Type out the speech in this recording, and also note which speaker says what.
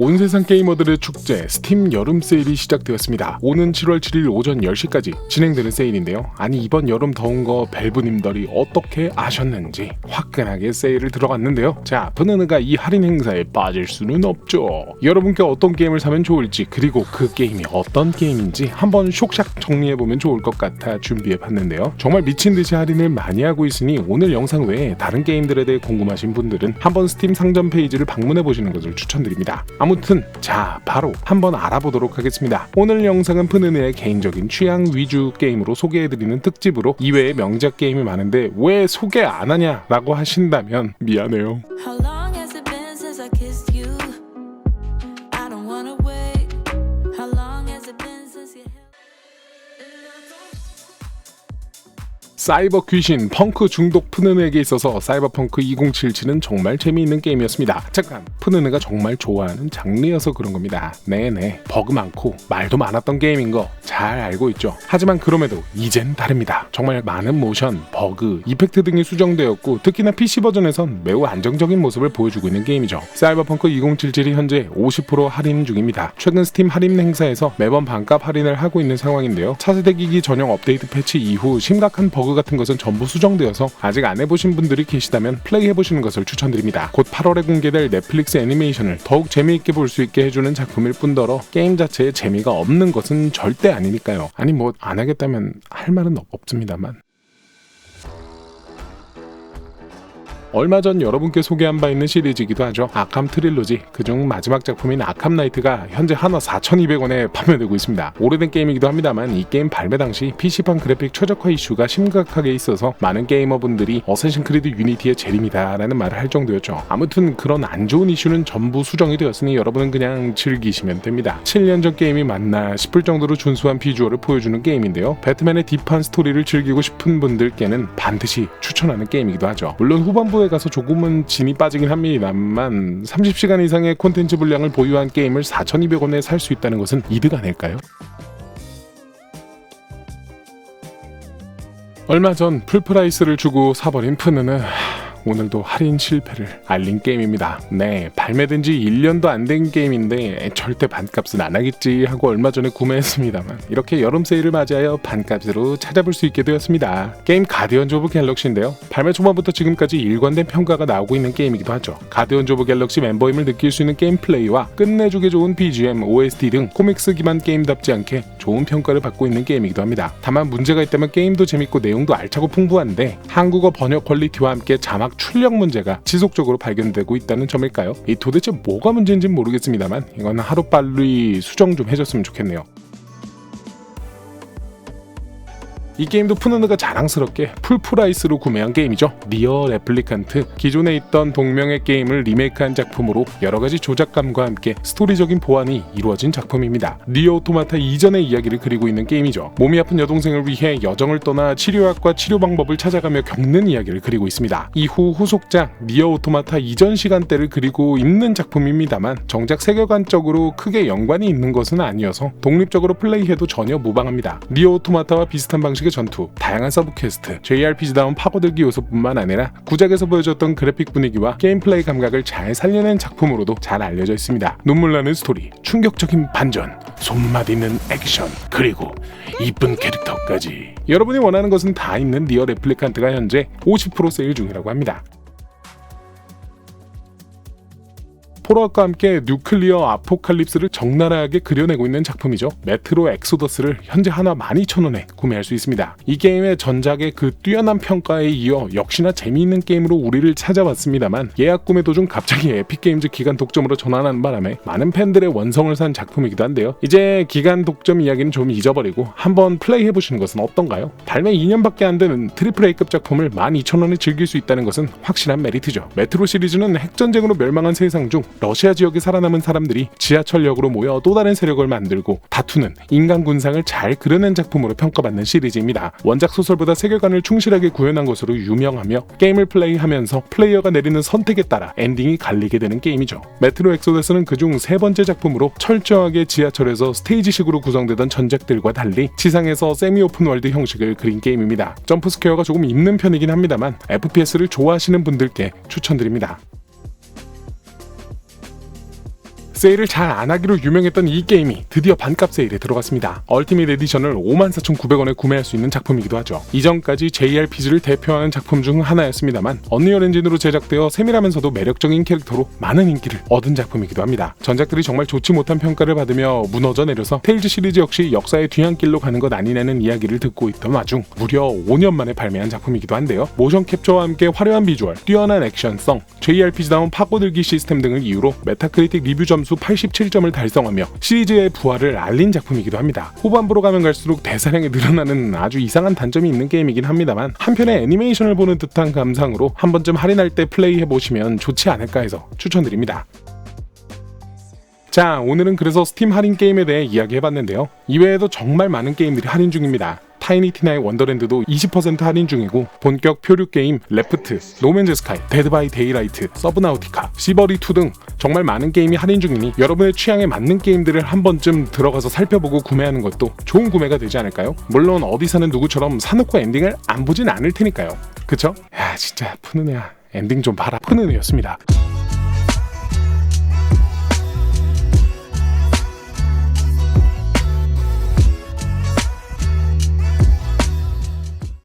Speaker 1: 온 세상 게이머들의 축제 스팀 여름 세일이 시작되었습니다. 오는 7월 7일 오전 10시까지 진행되는 세일인데요. 아니 이번 여름 더운 거 벨브님들이 어떻게 아셨는지 화끈하게 세일을 들어갔는데요. 자, 푸느느가 이 할인 행사에 빠질 수는 없죠. 여러분께 어떤 게임을 사면 좋을지 그리고 그 게임이 어떤 게임인지 한번 쇽샥 정리해보면 좋을 것 같아 준비해봤는데요. 정말 미친 듯이 할인을 많이 하고 있으니 오늘 영상 외에 다른 게임들에 대해 궁금하신 분들은 한번 스팀 상점 페이지를 방문해보시는 것을 추천드립니다. 아무튼 자 바로 한번 알아보도록 하겠습니다. 오늘 영상은 푸느느의 개인적인 취향 위주 게임으로 소개해드리는 특집으로 이외에 명작 게임이 많은데 왜 소개 안 하냐라고 하신다면 미안해요.
Speaker 2: How
Speaker 1: 사이버 귀신 펑크 중독 푸느느에게 있어서 사이버펑크 2077은 정말 재미있는 게임이었습니다. 잠깐 푸느느가 정말 좋아하는 장르여서 그런 겁니다. 네네 버그 많고 말도 많았던 게임인 거 잘 알고 있죠. 하지만 그럼에도 이젠 다릅니다. 정말 많은 모션, 버그, 이펙트 등이 수정되었고 특히나 PC 버전에선 매우 안정적인 모습을 보여주고 있는 게임이죠. 사이버펑크 2077이 현재 50% 할인 중입니다. 최근 스팀 할인 행사에서 매번 반값 할인을 하고 있는 상황인데요. 차세대 기기 전용 업데이트 패치 이후 심각한 버그 같은 것은 전부 수정되어서 아직 안 해보신 분들이 계시다면 플레이해보시는 것을 추천드립니다. 곧 8월에 공개될 넷플릭스 애니메이션을 더욱 재미있게 볼 수 있게 해주는 작품일 뿐더러 게임 자체에 재미가 없는 것은 절대 아니니까요. 아니 뭐 안 하겠다면 할 말은 없- 없습니다만. 얼마 전 여러분께 소개한 바 있는 시리즈이기도 하죠. 아캄 트릴로지. 그중 마지막 작품인 아캄 나이트가 현재 하나 4,200원에 판매되고 있습니다. 오래된 게임이기도 합니다만 이 게임 발매 당시 PC판 그래픽 최적화 이슈가 심각하게 있어서 많은 게이머분들이 어쌔신 크리드 유니티의 재림이다라는 말을 할 정도였죠. 아무튼 그런 안 좋은 이슈는 전부 수정이 되었으니 여러분은 그냥 즐기시면 됩니다. 7년 전 게임이 맞나 싶을 정도로 준수한 비주얼을 보여주는 게임인데요. 배트맨의 딥한 스토리를 즐기고 싶은 분들께는 반드시 추천하는 게임이기도 하죠. 물론 후반부 에 가서 조금은 진이 빠지긴 합니다만 30시간 이상의 콘텐츠 분량을 보유한 게임을 4,200원에 살 수 있다는 것은 이득 아닐까요? 얼마 전 풀프라이스를 주고 사버린 푸느는 오늘도 할인 실패를 알린 게임입니다. 네, 발매된 지 1년도 안 된 게임인데 절대 반값은 안 하겠지 하고 얼마 전에 구매했습니다만 이렇게 여름 세일을 맞이하여 반값으로 찾아볼 수 있게 되었습니다. 게임 가디언즈 오브 갤럭시인데요. 발매 초반부터 지금까지 일관된 평가가 나오고 있는 게임이기도 하죠. 가디언즈 오브 갤럭시 멤버임을 느낄 수 있는 게임 플레이와 끝내주게 좋은 BGM, OST 등 코믹스 기반 게임답지 않게 좋은 평가를 받고 있는 게임이기도 합니다. 다만 문제가 있다면 게임도 재밌고 내용도 알차고 풍부한데 한국어 번역 퀄리티와 함께 자막 출력 문제가 지속적으로 발견되고 있다는 점일까요? 이 도대체 뭐가 문제인지는 모르겠습니다만 이건 하루빨리 수정 좀 해줬으면 좋겠네요. 이 게임도 푸느느가 자랑스럽게 풀프라이스로 구매한 게임이죠. 니어 레플리칸트. 기존에 있던 동명의 게임을 리메이크한 작품으로 여러 가지 조작감과 함께 스토리적인 보완이 이루어진 작품입니다. 니어 오토마타 이전의 이야기를 그리고 있는 게임이죠. 몸이 아픈 여동생을 위해 여정을 떠나 치료약과 치료 방법을 찾아가며 겪는 이야기를 그리고 있습니다. 이후 후속작 니어 오토마타 이전 시간대를 그리고 있는 작품입니다만 정작 세계관적으로 크게 연관이 있는 것은 아니어서 독립적으로 플레이해도 전혀 무방합니다. 니어 오토마타와 비슷한 방식의 전투, 다양한 서브 퀘스트, JRPG다운 파고들기 요소뿐만 아니라 구작에서 보여줬던 그래픽 분위기와 게임 플레이 감각을 잘 살려낸 작품으로도 잘 알려져 있습니다. 눈물 나는 스토리, 충격적인 반전, 손맛 있는 액션, 그리고 이쁜 캐릭터까지. 여러분이 원하는 것은 다 있는 리어 레플리칸트가 현재 50% 세일 중이라고 합니다. 폴워과 함께 뉴클리어 아포칼립스를 적나라하게 그려내고 있는 작품이죠. 메트로 엑소더스를 현재 하나 12,000원에 구매할 수 있습니다. 이 게임의 전작의 그 뛰어난 평가에 이어 역시나 재미있는 게임으로 우리를 찾아왔습니다만 예약 구매 도중 갑자기 에픽게임즈 기간 독점으로 전환하는 바람에 많은 팬들의 원성을 산 작품이기도 한데요. 이제 기간 독점 이야기는 좀 잊어버리고 한번 플레이해보시는 것은 어떤가요? 발매 2년밖에 안 되는 트리플 A급 작품을 12,000원에 즐길 수 있다는 것은 확실한 메리트죠. 메트로 시리즈는 핵전쟁으로 멸망한 세상 중 러시아 지역에 살아남은 사람들이 지하철역으로 모여 또 다른 세력을 만들고 다투는 인간 군상을 잘 그려낸 작품으로 평가받는 시리즈입니다. 원작 소설보다 세계관을 충실하게 구현한 것으로 유명하며 게임을 플레이하면서 플레이어가 내리는 선택에 따라 엔딩이 갈리게 되는 게임이죠. 메트로 엑소더스는 그중 세 번째 작품으로 철저하게 지하철에서 스테이지식으로 구성되던 전작들과 달리 지상에서 세미 오픈 월드 형식을 그린 게임입니다. 점프 스퀘어가 조금 있는 편이긴 합니다만 FPS를 좋아하시는 분들께 추천드립니다. 세일을 잘 안 하기로 유명했던 이 게임이 드디어 반값 세일에 들어갔습니다. 얼티밋 에디션을 54,900원에 구매할 수 있는 작품이기도 하죠. 이전까지 JRPG를 대표하는 작품 중 하나였습니다만 언리얼 엔진으로 제작되어 세밀하면서도 매력적인 캐릭터로 많은 인기를 얻은 작품이기도 합니다. 전작들이 정말 좋지 못한 평가를 받으며 무너져 내려서 테일즈 시리즈 역시 역사의 뒤안길로 가는 것 아니냐는 이야기를 듣고 있던 와중 무려 5년 만에 발매한 작품이기도 한데요. 모션 캡처와 함께 화려한 비주얼, 뛰어난 액션성, JRPG다운 파고들기 시스템 등을 이유로 메타크리틱 리뷰 점수 87점을 달성하며 시리즈의 부활을 알린 작품이기도 합니다. 후반부로 가면 갈수록 대사량이 늘어나는 아주 이상한 단점이 있는 게임이긴 합니다만 한편의 애니메이션을 보는 듯한 감상으로 한 번쯤 할인할 때 플레이해 보시면 좋지 않을까 해서 추천드립니다. 자, 오늘은 그래서 스팀 할인 게임에 대해 이야기해봤는데요. 이외에도 정말 많은 게임들이 할인 중입니다. 타이니티나의 원더랜드도 20% 할인 중이고 본격 표류 게임 레프트, 노맨즈 스카이, 데드 바이 데이라이트, 서브나우티카, 시버리2 등 정말 많은 게임이 할인 중이니 여러분의 취향에 맞는 게임들을 한 번쯤 들어가서 살펴보고 구매하는 것도 좋은 구매가 되지 않을까요? 물론 어디 사는 누구처럼 사놓고 엔딩을 안 보진 않을 테니까요. 그쵸? 야 진짜 푸는 애야 엔딩 좀 봐라 푸는 애였습니다.